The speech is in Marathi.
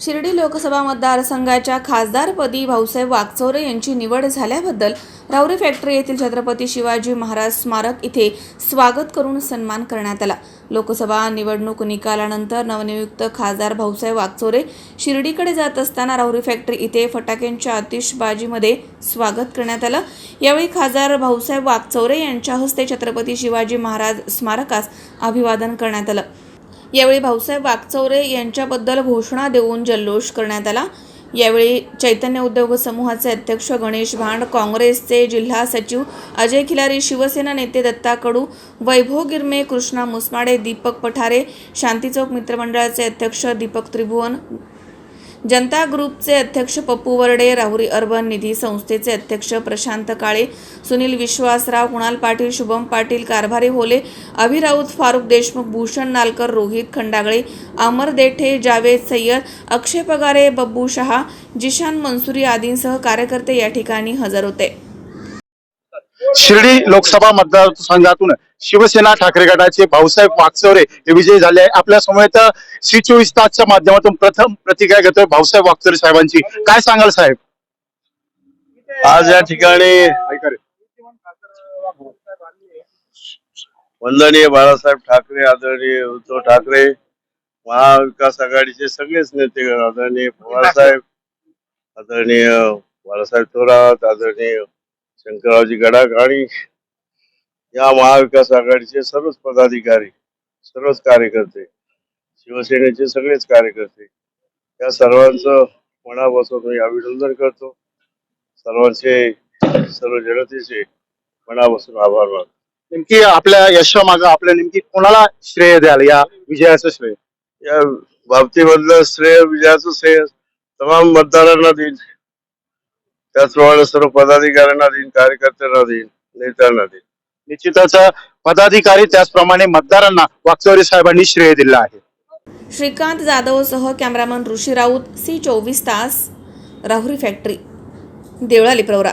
शिर्डी लोकसभा मतदारसंघाच्या खासदारपदी भाऊसाहेब वागचौरे यांची निवड झाल्याबद्दल राऊरी फॅक्टरी येथील छत्रपती शिवाजी महाराज स्मारक इथे स्वागत करून सन्मान करण्यात आला. लोकसभा निवडणूक निकालानंतर नवनियुक्त खासदार भाऊसाहेब वागचौरे शिर्डीकडे जात असताना राहुरी फॅक्टरी इथे फटाक्यांच्या आतिषबाजीमध्ये स्वागत करण्यात आलं. यावेळी खासदार भाऊसाहेब वागचौरे यांच्या हस्ते छत्रपती शिवाजी महाराज स्मारकास अभिवादन करण्यात आलं. यावेळी भाऊसाहेब वागचौरे यांच्याबद्दल घोषणा देऊन जल्लोष करण्यात आला. यावेळी चैतन्य उद्योग समूहाचे अध्यक्ष गणेश भांड काँग्रेसचे जिल्हा सचिव अजय खिलारी शिवसेना नेते दत्ता कडू वैभव गिरमे कृष्णा मुसमाडे दीपक पठारे शांतीचौक मित्रमंडळाचे अध्यक्ष दीपक त्रिभुवन जनता ग्रुपचे अध्यक्ष पप्पू वरडे राहुरी अर्बन निधी संस्थेचे अध्यक्ष प्रशांत काळे सुनील विश्वासराव कुणाल पाटील शुभम पाटील कारभारी होले अभिराऊत फारुख देशमुख भूषण नालकर रोहित खंडागळे अमर देठे जावेद सय्यद अक्षय पगारे बब्बू शहा जिशान मनसुरी आदींसह कार्यकर्ते या ठिकाणी हजर होते. शिर्डी लोकसभा मतदारसंघातून शिवसेना ठाकरे गटाचे भाऊसाहेब वागचौरे हे विजयी झाले आहे. आपल्यासमोर सी चोवीस तासच्या माध्यमातून प्रथम प्रतिक्रिया घेतोय भाऊसाहेब वागचौरे साहेबांची. काय सांगाल साहेब? आज या ठिकाणी वंदनीय बाळासाहेब ठाकरे आदरणीय उद्धव ठाकरे महाविकास आघाडीचे सगळेच नेते आदरणीय पवारसाहेब आदरणीय बाळासाहेब थोरात आदरणीय शंकररावजी गडाख आणि या महाविकास आघाडीचे सर्वच पदाधिकारी सर्वच कार्यकर्ते शिवसेनेचे सगळेच कार्यकर्ते या सर्वांचं मनापासून मी अभिनंदन करतो. सर्वांचे सर्व जनतेचे मनापासून आभार मानतो. नेमकी आपल्या यशामागं आपल्या नेमकी कोणाला श्रेय द्याल या विजयाचं श्रेय? या बाबतीमधलं श्रेय विजयाचं श्रेय तमाम मतदारांना देईल. त्याचप्रमाणे सर्व पदाधिकाऱ्यांना देईन कार्यकर्त्यांना देईन नेत्यांना देईन. निश्चितच पदाधिकारी त्याचप्रमाणे मतदारांना वागचौरे साहेबांनी श्रेय दिला आहे. श्रीकांत जाधवसह कॅमेरामन ऋषी राऊत सी चोवीस तास राहुरी फॅक्टरी देवळाली प्रवरा.